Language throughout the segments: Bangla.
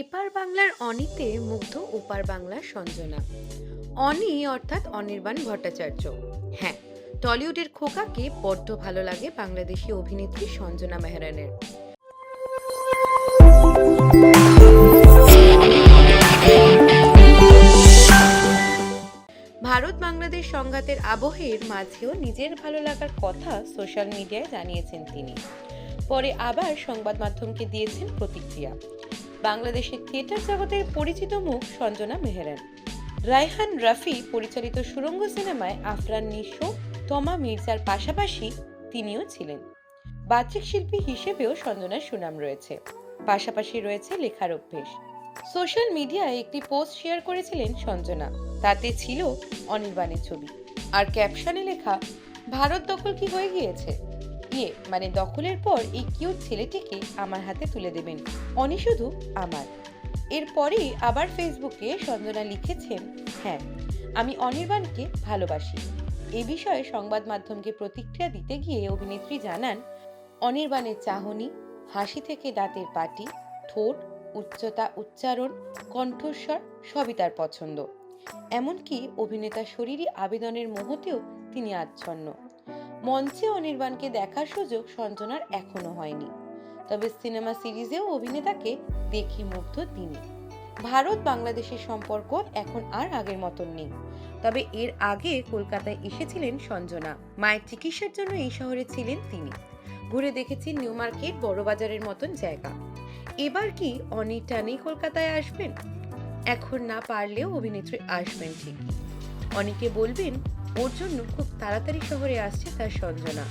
এপার বাংলার অনিতে মুগ্ধ, ওপার বাংলার সঞ্জনা। অনি অর্থাৎ অনির্বাণ ভট্টাচার্য। হ্যাঁ টলিউডের খোকাকে বড্ড ভালো লাগে বাংলাদেশি অভিনেত্রী সঞ্জনা মেহরানের। ভারত বাংলাদেশ সংঘাতের আবহের মাঝেও নিজের ভালো লাগার কথা সোশ্যাল মিডিয়ায় জানিয়েছেন তিনি। পরে আবার সংবাদ মাধ্যমকে দিয়েছেন প্রতিক্রিয়া। বাংলাদেশের থিয়েটার জগতের পরিচিত মুখ সঞ্জনা মেহরান রায়হান রাফি পরিচালিত সুরঙ্গ সিনেমায় আফরান নিশো, তমা মির্জার পাশাপাশি তিনিও ছিলেন। বাচিক শিল্পী হিসেবেও সঞ্জনার সুনাম রয়েছে। পাশাপাশি রয়েছে লেখার অভ্যেস। সোশ্যাল মিডিয়ায় একটি পোস্ট শেয়ার করেছিলেন সঞ্জনা। তাতে ছিল অনির্বাণের ছবি। আর ক্যাপশনে লেখা, ভারত দখল কি হয়ে গিয়েছে? ইয়ে মানে দখলের পর এই কিউট ছেলেটিকে আমার হাতে তুলে দেবেন। অনি শুধু আমার। এরপরেই আবার ফেসবুকে সঞ্জনা লিখেছেন হ্যাঁ আমি অনির্বাণকে ভালোবাসি। এ বিষয়ে সংবাদ মাধ্যমকে প্রতিক্রিয়া দিতে গিয়ে অভিনেত্রী জানান, অনির্বাণের চাহনি, হাসি থেকে দাঁতের পাটি ঠোঁট, উচ্চতা, উচ্চারণ, কণ্ঠস্বর সবই তার পছন্দ। এমনকি অভিনেতা শরীরী আবেদনের মোহতেও তিনি আচ্ছন্ন। মঞ্চে অনির্বাণকে দেখার সুযোগ সঞ্জনার এখনও হয়নি। তবে সিনেমা সিরিজেও অভিনেতাকে দেখে মুগ্ধ তিনি। ভারত বাংলাদেশের সম্পর্ক এখন আর আগের মতন নেই। তবে এর আগে কলকাতায় এসেছিলেন সঞ্জনা। মায়ের চিকিৎসার জন্য এই শহরে ছিলেন তিনি। ঘুরে দেখেছেন নিউ মার্কেট, বড়বাজারের মতন জায়গা। এবার কি অনেক টানেই কলকাতায় আসবেন? এখন না পারলেও অভিনেত্রী আসবেন ঠিকই। অনেকে বলবেন ওর জন্য খুব তাড়াতাড়ি শহরে আসছে তার সঞ্জনা।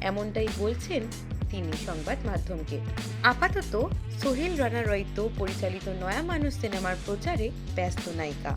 এমনটাই বলছেন তিনি সংবাদ মাধ্যমকে। আপাতত সোহেল রানা রয়িত পরিচালিত নয়া মানুষ সিনেমার প্রচারে ব্যস্ত নায়িকা।